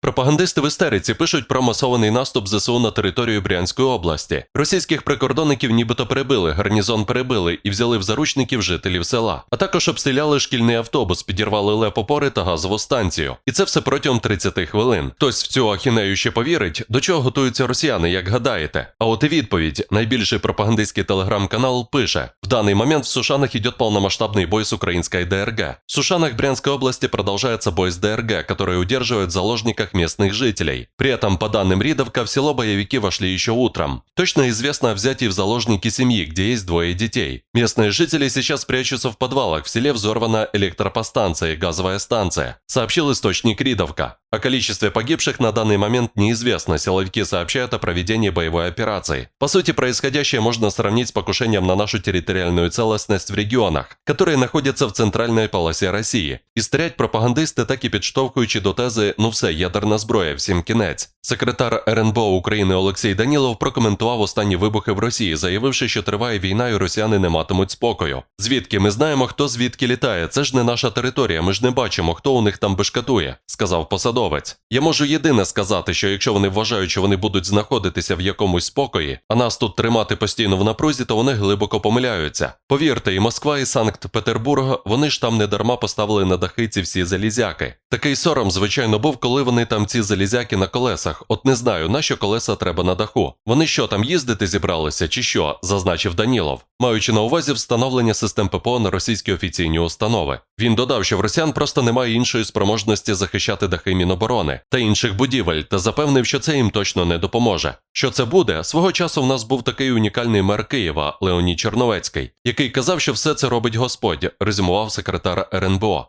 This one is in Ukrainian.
Пропагандисти в істериці пишуть про масований наступ ЗСУ на територію Брянської області. Російських прикордонників нібито перебили, гарнізон перебили і взяли в заручників жителів села. А також обстріляли шкільний автобус, підірвали лепопори та газову станцію. І це все протягом 30 хвилин. Хтось в цю ахінею ще повірить, до чого готуються росіяни, як гадаєте. А от і відповідь: найбільший пропагандистський телеграм-канал пише: в даний момент в Сушанах идет полномасштабный бой с украинской ДРГ. В Сушанах Брянской области продолжается бой с ДРГ, которые удерживают в заложниках местных жителей. При этом, по данным Ридовка, в село боевики вошли еще утром. Точно известно о взятии в заложники семьи, где есть двое детей. Местные жители сейчас прячутся в подвалах. В селе взорвана электропостанция и газовая станция, сообщил источник Ридовка. О количестве погибших на данный момент неизвестно. Силовики сообщают о проведении боевой операции. По сути, происходящее можно сравнить с покушением на нашу территориальную целостность в регионах, которые находятся в центральной полосе Росії. І стрять пропагандисти, так і підштовхуючи до тези «ну все, ядерна зброя, всім кінець». Секретар РНБО України Олексій Данілов прокоментував останні вибухи в Росії, заявивши, що триває війна і росіяни не матимуть спокою. Звідки ми знаємо, хто звідки літає? Це ж не наша територія. Ми ж не бачимо, хто у них там бешкатує, сказав посадовець. Я можу єдине сказати, що якщо вони вважають, що вони будуть знаходитися в якомусь спокої, а нас тут тримати постійно в напрузі, то вони глибоко помиляються. Повірте, і Москва, і Санкт-Петербург, вони ж там не дарма поставили на дахи ці всі залізяки. Такий сором, звичайно, був, коли вони там ці залізяки на колесах. От не знаю, на що колеса треба на даху. Вони що там їздити зібралися, чи що, зазначив Данілов, маючи на увазі встановлення систем ППО на російські офіційні установи. Він додав, що в росіян просто немає іншої спроможності захищати дахи Міноборони та інших будівель, та запевнив, що це їм точно не допоможе. Що це буде? Свого часу в нас був такий унікальний мер Києва Леонід Черновецький, який казав, що все це робить Господь, резюмував секретар РНБО.